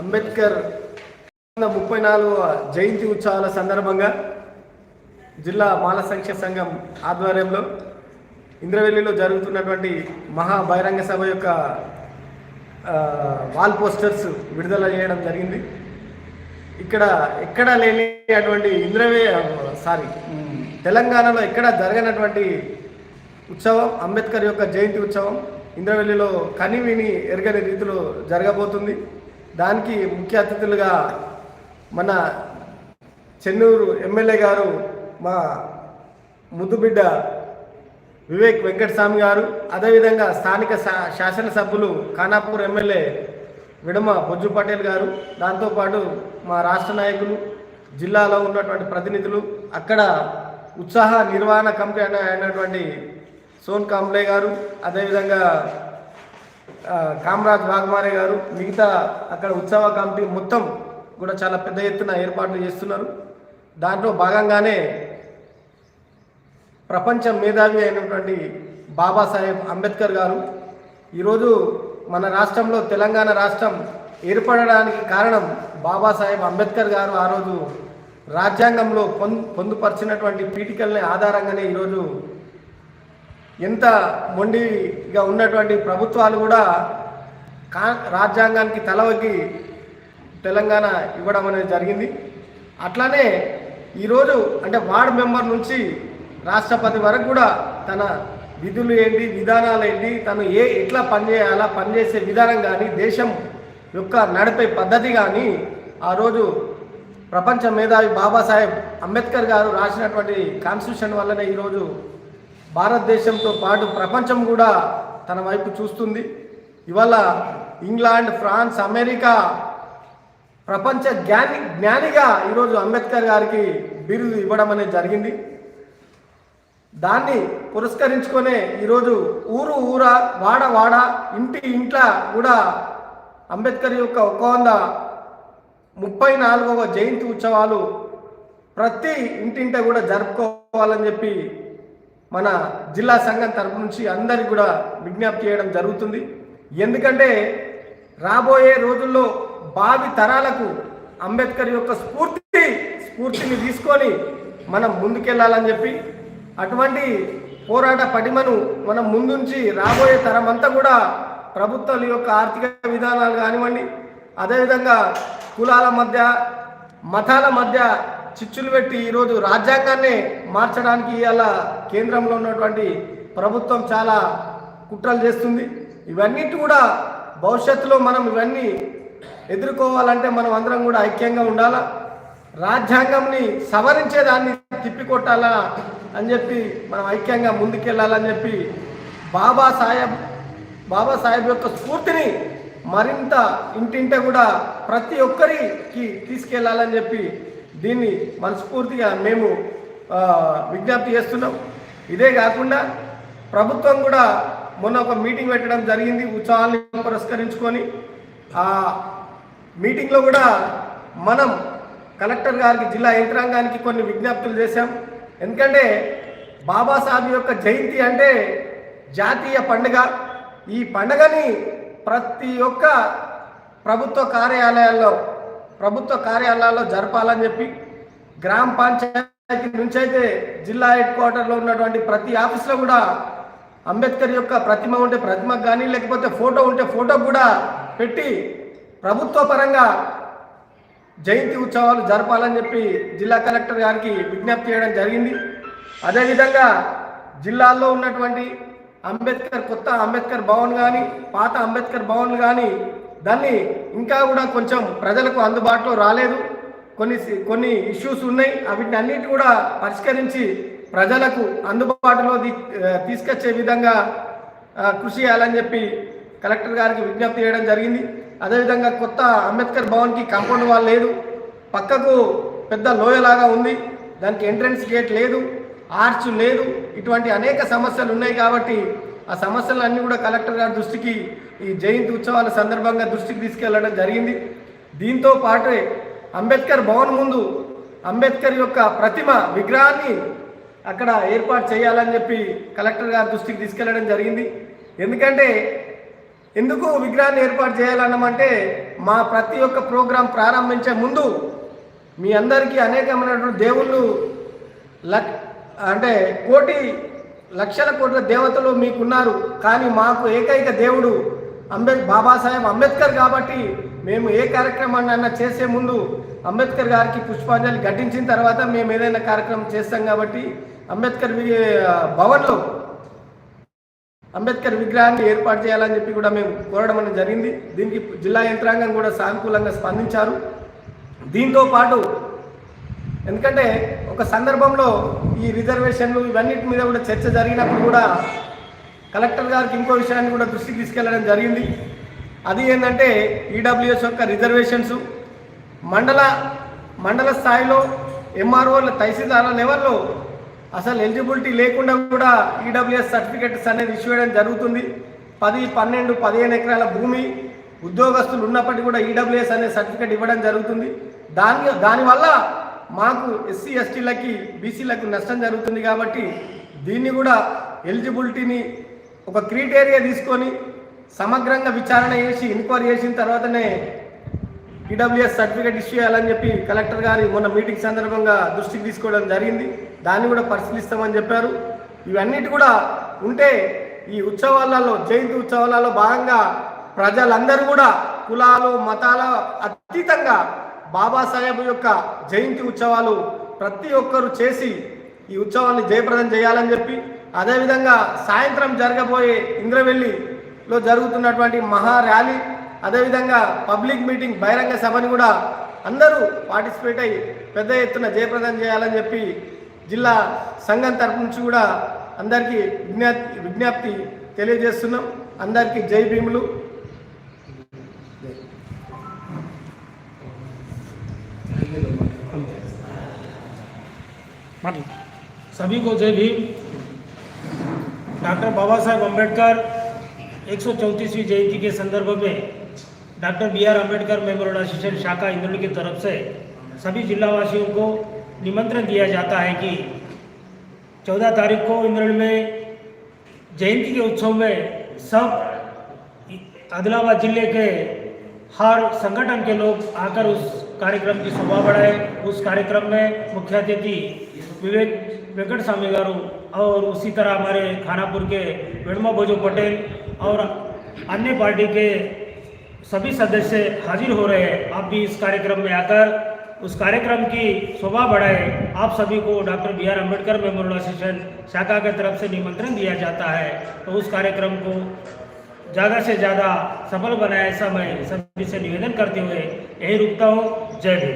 అంబేద్కర్ ముప్పై నాలుగవ జయంతి ఉత్సవాల సందర్భంగా జిల్లా మాల సంఖ్య సంఘం ఆధ్వర్యంలో ఇంద్రవెల్లిలో జరుగుతున్నటువంటి మహా బహిరంగ సభ యొక్క వాల్ పోస్టర్స్ విడుదల చేయడం జరిగింది. ఇక్కడ ఎక్కడ లేని అటువంటి ఇంద్రవే సారీ తెలంగాణలో ఎక్కడ జరగనటువంటి ఉత్సవం అంబేద్కర్ యొక్క జయంతి ఉత్సవం ఇంద్రవెల్లిలో కనివిని ఎరగని రీతిలో జరగబోతుంది. దానికి ముఖ్య అతిథులుగా మన చెన్నూరు ఎమ్మెల్యే గారు మా ముద్దుబిడ్డ వివేక్ వెంకటస్వామి గారు అదేవిధంగా స్థానిక శా- శాసనసభ్యులు ఖానాపూర్ ఎమ్మెల్యే విడమ బొజ్జు పటేల్ గారు దాంతోపాటు మా రాష్ట్ర నాయకులు జిల్లాలో ఉన్నటువంటి ప్రతినిధులు అక్కడ ఉత్సాహ నిర్వహణ కమిటీ అయిన- అయినటువంటి సోన్ కాంబ్లే గారు అదేవిధంగా కామరాజ్ వాఘమారే గారు మిగతా అక్కడ ఉత్సవ కమిటీ మొత్తం కూడా చాలా పెద్ద ఎత్తున ఏర్పాట్లు చేస్తున్నారు. దాంట్లో భాగంగానే ప్రపంచ మేధావి అయినటువంటి బాబాసాహెబ్ అంబేద్కర్ గారు ఈరోజు మన రాష్ట్రంలో తెలంగాణ రాష్ట్రం ఏర్పడడానికి కారణం బాబాసాహెబ్ అంబేద్కర్ గారు. ఆ రోజు రాజ్యాంగంలో పొందుపరిచినటువంటి పీఠికల్ని ఆధారంగానే ఈరోజు ఎంత మొండిగా ఉన్నటువంటి ప్రభుత్వాలు కూడా కా రాజ్యాంగానికి తలవకి తెలంగాణ ఇవ్వడం అనేది జరిగింది. అట్లానే ఈరోజు అంటే వార్డ్ మెంబర్ నుంచి రాష్ట్రపతి వరకు కూడా తన విధులు ఏంటి విధానాలు ఏంటి తను ఏ ఎట్లా పనిచేయాలా పనిచేసే విధానం కానీ దేశం యొక్క నడిపే పద్ధతి కానీ ఆ రోజు ప్రపంచ మేధావి బాబాసాహెబ్ అంబేద్కర్ గారు రాసినటువంటి కాన్స్టిట్యూషన్ వల్లనే ఈరోజు భారతదేశంతో పాటు ప్రపంచం కూడా తన వైపు చూస్తుంది. ఇవాళ ఇంగ్లాండ్ ఫ్రాన్స్ అమెరికా ప్రపంచ జ్ఞాని జ్ఞానిగా ఈరోజు అంబేద్కర్ గారికి బిరుదు ఇవ్వడం అనేది జరిగింది. దాన్ని పురస్కరించుకొనే ఈరోజు ఊరు ఊర వాడ వాడ ఇంటి ఇంట్ల కూడా అంబేద్కర్ యొక్క ఒక వంద ముప్పై నాలుగవ జయంతి ఉత్సవాలు ప్రతి ఇంటింట కూడా జరుపుకోవాలని చెప్పి మన జిల్లా సంఘం తరపు నుంచి అందరికి కూడా విజ్ఞప్తి చేయడం జరుగుతుంది. ఎందుకంటే రాబోయే రోజుల్లో భావి తరాలకు అంబేద్కర్ యొక్క స్ఫూర్తి స్ఫూర్తిని తీసుకొని మనం ముందుకెళ్ళాలని చెప్పి అటువంటి పోరాట పటిమను మనం ముందుంచి రాబోయే తరం అంతా కూడా ప్రభుత్వాల యొక్క ఆర్థిక విధానాలు కానివ్వండి అదేవిధంగా కులాల మధ్య మతాల మధ్య చిచ్చులు పెట్టి ఈరోజు రాజ్యాంగాన్ని మార్చడానికి ఇవాళ కేంద్రంలో ఉన్నటువంటి ప్రభుత్వం చాలా కుట్రలు చేస్తుంది. ఇవన్నిటి కూడా భవిష్యత్తులో మనం ఇవన్నీ ఎదుర్కోవాలంటే మనం అందరం కూడా ఐక్యంగా ఉండాలా? రాజ్యాంగంని సవరించేదాన్ని తిప్పికొట్టాలా అని చెప్పి మనం ఐక్యంగా ముందుకెళ్ళాలని చెప్పి బాబా సాహెబ్ బాబా సాహెబ్ యొక్క స్ఫూర్తిని మరింత ఇంటింట కూడా ప్రతి ఒక్కరికి తీసుకెళ్ళాలని చెప్పి దీన్ని మనస్ఫూర్తిగా మేము విజ్ఞప్తి చేస్తున్నాం. ఇదే కాకుండా ప్రభుత్వం కూడా మొన్న ఒక మీటింగ్ పెట్టడం జరిగింది ఉత్సవాలను పురస్కరించుకొని. ఆ మీటింగ్లో కూడా మనం కలెక్టర్ గారికి జిల్లా యంత్రాంగానికి కొన్ని విజ్ఞప్తులు చేశాం. ఎందుకంటే బాబాసాహెబ్ యొక్క జయంతి అంటే జాతీయ పండుగ. ఈ పండుగని ప్రతి ఒక్క ప్రభుత్వ కార్యాలయాల్లో ప్రభుత్వ కార్యాలయాల్లో జరపాలని చెప్పి గ్రామ పంచాయతీ నుంచి అయితే జిల్లా హెడ్ క్వార్టర్లో ఉన్నటువంటి ప్రతి ఆఫీస్లో కూడా అంబేద్కర్ యొక్క ప్రతిమ ఉంటే ప్రతిమకు కానీ లేకపోతే ఫోటో ఉంటే ఫోటో కూడా పెట్టి ప్రభుత్వ పరంగా జయంతి ఉత్సవాలు జరపాలని చెప్పి జిల్లా కలెక్టర్ గారికి విజ్ఞప్తి చేయడం జరిగింది. అదేవిధంగా జిల్లాల్లో ఉన్నటువంటి అంబేద్కర్ కొత్త అంబేద్కర్ భవన్ కానీ పాత అంబేద్కర్ భవన్ కానీ దాన్ని ఇంకా కూడా కొంచెం ప్రజలకు అందుబాటులో రాలేదు. కొన్ని కొన్ని ఇష్యూస్ ఉన్నాయి. వీటిని అన్నిటి కూడా పరిష్కరించి ప్రజలకు అందుబాటులో తీసుకొచ్చే విధంగా కృషి చేయాలని చెప్పి కలెక్టర్ గారికి విజ్ఞప్తి చేయడం జరిగింది. అదేవిధంగా కొత్త అంబేద్కర్ భవన్కి కాంపౌండ్ వాల్ లేదు. పక్కకు పెద్ద లోయలాగా ఉంది. దానికి ఎంట్రన్స్ గేట్ లేదు. ఆర్చ్ లేదు. ఇటువంటి అనేక సమస్యలు ఉన్నాయి కాబట్టి ఆ సమస్యలన్నీ కూడా కలెక్టర్ గారి దృష్టికి ఈ జయంతి ఉత్సవాల సందర్భంగా దృష్టికి తీసుకెళ్ళడం జరిగింది. దీంతో పాటే అంబేద్కర్ భవన్ ముందు అంబేద్కర్ యొక్క ప్రతిమ విగ్రహాన్ని అక్కడ ఏర్పాటు చేయాలని చెప్పి కలెక్టర్ గారి దృష్టికి తీసుకెళ్ళడం జరిగింది. ఎందుకంటే ఎందుకు విగ్రహాన్ని ఏర్పాటు చేయాలన్నామంటే మా ప్రతి ఒక్క ప్రోగ్రాం ప్రారంభించే ముందు మీ అందరికీ అనేకమైనటువంటి దేవుళ్ళు లక్ అంటే కోటి లక్షల కోట్ల దేవతలు మీకున్నారు కానీ మాకు ఏకైక దేవుడు అంబేద్ బాబాసాహెబ్ అంబేద్కర్ కాబట్టి మేము ఏ కార్యక్రమాన్ని చేసే ముందు అంబేద్కర్ గారికి పుష్పాంజలి ఘటించిన తర్వాత మేము ఏదైనా కార్యక్రమం చేస్తాం కాబట్టి అంబేద్కర్ భవన్లో అంబేద్కర్ విగ్రహాన్ని ఏర్పాటు చేయాలని చెప్పి కూడా మేము కోరడం అనేది జరిగింది. దీనికి జిల్లా యంత్రాంగం కూడా సానుకూలంగా స్పందించారు. దీంతో పాటు ఎందుకంటే ఒక సందర్భంలో ఈ రిజర్వేషన్లు ఇవన్నిటి మీద కూడా చర్చ జరిగినప్పుడు కూడా కలెక్టర్ గారికి ఇంకో విషయాన్ని కూడా దృష్టికి తీసుకెళ్ళడం జరిగింది. అది ఏంటంటే ఈడబ్ల్యూఎస్ యొక్క రిజర్వేషన్స్ మండల మండల స్థాయిలో ఎంఆర్ఓల తహసీల్దార్ల లెవెల్లో అసలు ఎలిజిబిలిటీ లేకుండా కూడా ఈడబ్ల్యూఎస్ సర్టిఫికెట్స్ అనేది ఇష్యూ చేయడం జరుగుతుంది. పది పన్నెండు పదిహేను ఎకరాల భూమి ఉద్యోగస్తులు ఉన్నప్పటికీ కూడా ఈడబ్ల్యూఎస్ అనే సర్టిఫికెట్ ఇవ్వడం జరుగుతుంది. దాని దానివల్ల మాకు ఎస్సీ ఎస్టీలకి బీసీలకు నష్టం జరుగుతుంది కాబట్టి దీన్ని కూడా ఎలిజిబిలిటీని ఒక క్రీటేరియా తీసుకొని సమగ్రంగా విచారణ చేసి ఎంక్వైరీ చేసిన తర్వాతనే ఈడబ్ల్యూఎస్ సర్టిఫికేట్ ఇష్యూ చేయాలని చెప్పి కలెక్టర్ గారి మొన్న మీటింగ్ సందర్భంగా దృష్టికి తీసుకోవడం జరిగింది. దాన్ని కూడా పరిశీలిస్తామని చెప్పారు. ఇవన్నిటి కూడా ఉంటే ఈ ఉత్సవాలలో జయంతి ఉత్సవాలలో భాగంగా ప్రజలందరూ కూడా కులాలు మతాల అతీతంగా బాబాసాహెబ్ యొక్క జయంతి ఉత్సవాలు ప్రతి ఒక్కరు చేసి ఈ ఉత్సవాన్ని జయప్రదం చేయాలని చెప్పి అదేవిధంగా సాయంత్రం జరగబోయే ఇంద్రవెల్లిలో జరుగుతున్నటువంటి మహా ర్యాలీ అదేవిధంగా పబ్లిక్ మీటింగ్ బహిరంగ సభని కూడా అందరూ పార్టిసిపేట్ అయ్యి పెద్ద ఎత్తున జయప్రదం చేయాలని చెప్పి జిల్లా సంఘం తరపు నుంచి కూడా అందరికీ విజ్ఞప్తి విజ్ఞప్తి తెలియజేస్తున్నాం. అందరికీ జై భీములు. सभी को जय भीम। डॉक्टर बाबा साहेब अंबेडकर एक जयंती के संदर्भ में doctor B R Ambedkar memorial association शाखा इंद्रौली की तरफ़ से सभी जिलावासियों को निमंत्रण दिया जाता है कि 14 तारीख को इंद्रौली में जयंती के उत्सव में सब आदिलाबाद ज़िले के हर संगठन के लोग आकर उस कार्यक्रम की शोभा बढ़ाए। उस कार्यक्रम में मुख्य अतिथि विवेक वेंकट स्वामी गारू और उसी तरह हमारे खानापुर के वेणुमा भोजो पटेल और अन्य पार्टी के सभी सदस्य हाजिर हो रहे हैं। आप भी इस कार्यक्रम में आकर उस कार्यक्रम की शोभा बढ़ाए। आप सभी को doctor B R Ambedkar memorial association शाखा के तरफ़ से निमंत्रण दिया जाता है। तो उस कार्यक्रम को ज़्यादा से ज़्यादा सफल बनाए ऐसा मैं सभी से निवेदन करते हुए यही रुकता हूँ। जय भीम।